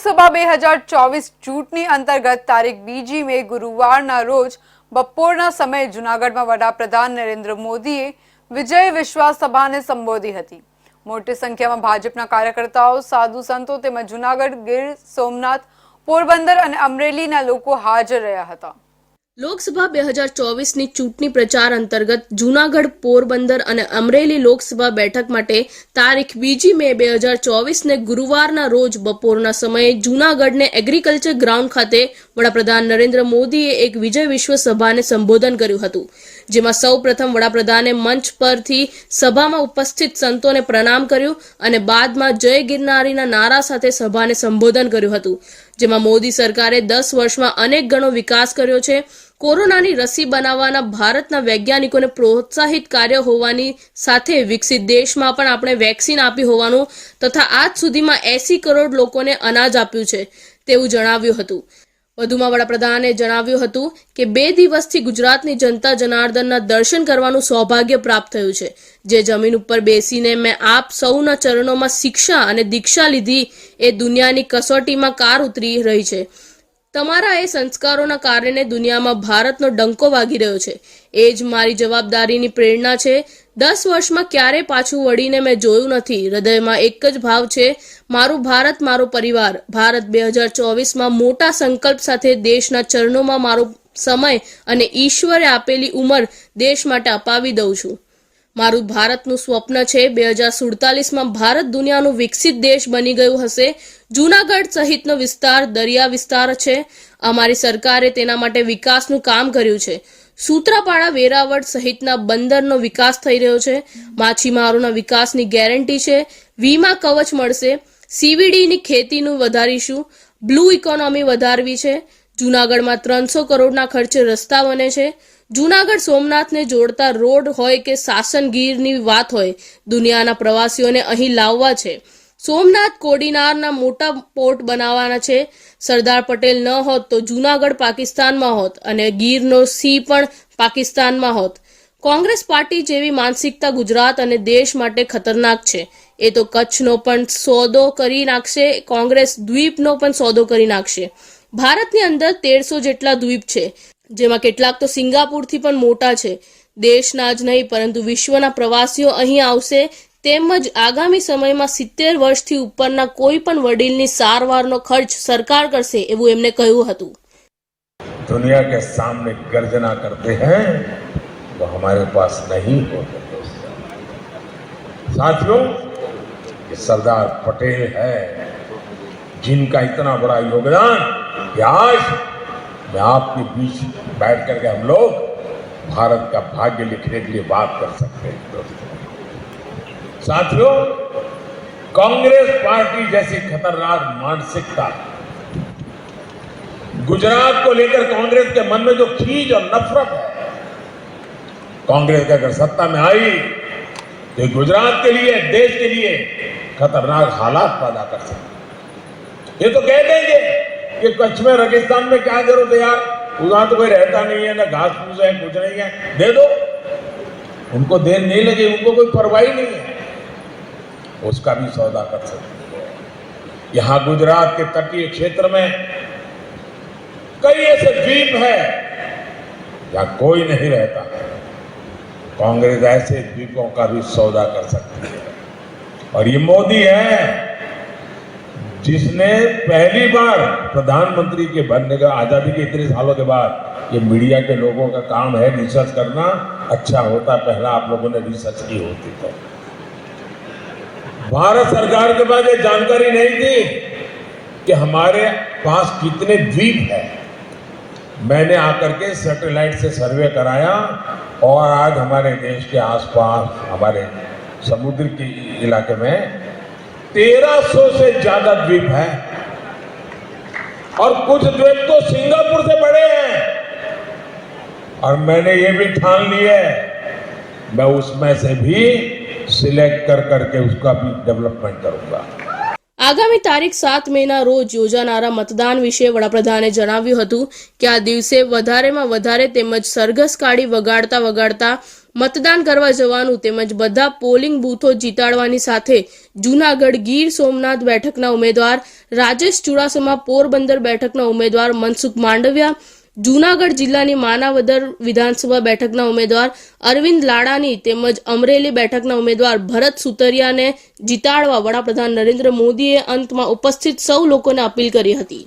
લોકસભા બે હજાર ચોવીસ ચૂંટણી અંતર્ગત તારીખ બીજી મે ગુરુવારના રોજ બપોરના સમયે જૂનાગઢમાં વડાપ્રધાન નરેન્દ્ર મોદીએ વિજય વિશ્વાસ સભાને સંબોધી હતી. મોટી સંખ્યામાં ભાજપના કાર્યકર્તાઓ, સાધુ સંતો તેમજ જૂનાગઢ ગીર સોમનાથ પોરબંદર અને અમરેલીના લોકો હાજર રહ્યા હતા. લોકસભા બે હજાર ચોવીસની ચૂંટણી પ્રચાર અંતર્ગત જૂનાગઢ પોરબંદર અને અમરેલી લોકસભા બેઠક માટે તારીખ બીજી મે બે હજાર ચોવીસને ગુરુવારના રોજ બપોરના સમયે જૂનાગઢને એગ્રીકલ્ચર ગ્રાઉન્ડ ખાતે વડાપ્રધાન નરેન્દ્ર મોદીએ એક વિજય વિશ્વ સભાને સંબોધન કર્યું હતું, જેમાં સૌ પ્રથમ વડાપ્રધાને મંચ પરથી સભામાં ઉપસ્થિત સંતોને પ્રણામ કર્યું અને બાદમાં જય ગિરનારીના નારા સાથે સભાને સંબોધન કર્યું હતું. જેમાં મોદી સરકારે દસ વર્ષમાં અનેક ગણો વિકાસ કર્યો છે. કોરોનાની રસી બનાવવાના ભારતના વૈજ્ઞાનિકોને પ્રોત્સાહિત કાર્ય હોવાની સાથે વિકસિત દેશમાં પણ આપણે વેક્સિન આપી હોવાનું તથા આજ સુધીમાં એસી કરોડ લોકોને અનાજ આપ્યું છે તેવું જણાવ્યું હતું. વધુમાં વડાપ્રધાને જણાવ્યું હતું કે બે દિવસથી ગુજરાતની જનતા જનાર્દનના દર્શન કરવાનું સૌભાગ્ય પ્રાપ્ત થયું છે. જે જમીન ઉપર બેસીને મેં આપ સૌના ચરણોમાં શિક્ષા અને દીક્ષા લીધી, એ દુનિયાની કસોટીમાં કાર ઉતરી રહી છે. તમારા એ સંસ્કારોના કારણે દુનિયામાં ભારતનો ડંકો વાગી રહ્યો છે. એ જ મારી જવાબદારીની પ્રેરણા છે દસ વર્ષમાં ક્યારે પાછું વળીને મેં જોયું નથી. હૃદયમાં એક જ ભાવ છે, મારું ભારત, મારો પરિવાર. ભારત બે હજાર ચોવીસમાં મોટા સંકલ્પ સાથે દેશના ચરણોમાં મારો સમય અને ઈશ્વરે આપેલી ઉંમર દેશ માટે અપાવી દઉં છું. મારું ભારતનું સ્વપ્ન છે. બે હજાર સુડતાલીસમાં ભારત દુનિયાનું વિકસિત દેશ બની ગયું હશે. જૂનાગઢ સહિતનો વિસ્તાર દરિયા વિસ્તાર છે. અમારી સરકારે તેના માટે વિકાસનું કામ કર્યું છે. સૂત્રાપાડા વેરાવળ સહિતના બંદરનો વિકાસ થઈ રહ્યો છે. માછીમારોના વિકાસની ગેરંટી છે. વીમા કવચ મળશે. સીવીડીની ખેતીનું વધારીશું. બ્લુ ઇકોનોમી વધારવી છે. જૂનાગઢમાં ત્રણસો કરોડના ખર્ચે રસ્તા બને છે. જૂનાગઢ સોમનાથને જોડતા રોડ હોય કે સાસન ગીરની વાત હોય, દુનિયાના પ્રવાસીઓને અહીં લાવવા છે. સોમનાથ કોડીનારના મોટા પોર્ટ બનાવવાના છે. સરદાર પટેલ ન હોત તો જૂનાગઢ પાકિસ્તાનમાં હોત અને ગીરનો સી પણ પાકિસ્તાનમાં હોત. કોંગ્રેસ પાર્ટી જેવી માનસિકતા ગુજરાત અને દેશ માટે ખતરનાક છે. એ તો કચ્છનો પણ સોદો કરી નાખશે, કોંગ્રેસ દ્વીપનો પણ સોદો કરી નાખશે. ભારતની અંદર તેરસો જેટલા દ્વીપ છે જેમાં કેટલાક તો સિંગાપુરથી પણ મોટા છે દેશના જ નહીં પરંતુ વિશ્વના પ્રવાસીઓ અહીં આવશે તેમજ આગામી સમયમાં સિત્તેર વર્ષથી ઉપરના કોઈ પણ વડીલની સારવારનો ખર્ચ સરકાર કરશે એવું એમને કહ્યું હતું दुनिया के सामने गर्जना करते हैं वो हमारे पास नहीं होते दोस्तों साथियों ये सरदार पटेल है जिनका इतना बड़ा योगदान आज मैं आपके बीच बैठ करके हम लोग भारत का भाग्य लिखने के लिए बात कर सकते हैं। दोस्तों साथियों, कांग्रेस पार्टी जैसी खतरनाक मानसिकता गुजरात को लेकर कांग्रेस के मन में जो खींच और नफरत है, कांग्रेस अगर सत्ता में आई तो गुजरात के लिए, देश के लिए खतरनाक हालात पैदा कर सकते ये तो कह देंगे कि कच्छ में रेगिस्तान में क्या ज़रूरत है यार? वहाँ तो कोई रहता नहीं है, ना घास फूस है, कुछ नहीं है। दे दो। उनको देर नहीं लगी, उनको कोई परवाही नहीं है। उसका भी सौदा कर सकते हैं। यहाँ गुजरात के तटीय क्षेत्र में कई ऐसे द्वीप है, जहाँ कोई नहीं रहता। कांग्रेस ऐसे द्वीपों का भी सौदा कर सकती है। और ये मोदी है जिसने पहली बार प्रधानमंत्री के बनने का आज़ादी के इतने सालों के बाद ये मीडिया के लोगों का काम है रिसर्च करना अच्छा होता पहला आप लोगों ने रिसर्च की होती तो। भारत सरकार के पास ये जानकारी नहीं थी कि हमारे पास कितने द्वीप है। मैंने आकर के सैटेलाइट से सर्वे कराया और आज हमारे देश के आसपास, हमारे समुद्र के इलाके में 1300 से ज्यादा द्वीप है और कुछ द्वीप तो सिंगापुर से बड़े हैं और मैंने ये भी ठान ली है मैं उसमें से भी सिलेक्ट कर करके उसका भी डेवलपमेंट करूंगा આગામી તારીખ સાત મેના રોજ યોજાનારા મતદાન વિશે વડાપ્રધાને જણાવ્યું હતું કે આ દિવસે વધારેમાં વધારે તેમજ સરઘસ કાઢી વગાડતા વગાડતા મતદાન કરવા જવાનું તેમજ બધા પોલિંગ બૂથો જીતાડવાની સાથે જૂનાગઢ ગીર સોમનાથ બેઠકના ઉમેદવાર, રાજેશ ચુડાસમા પોરબંદર બેઠકના ઉમેદવાર મનસુખ માંડવિયા, જૂનાગઢ જિલ્લાની માનાવદર વિધાનસભા બેઠકના ઉમેદવાર અરવિંદ લાડાની તેમજ અમરેલી બેઠકના ઉમેદવાર ભરત સુતરિયાને જીતાડવા વડાપ્રધાન નરેન્દ્ર મોદીએ અંતમાં ઉપસ્થિત સૌ લોકોને અપીલ કરી હતી.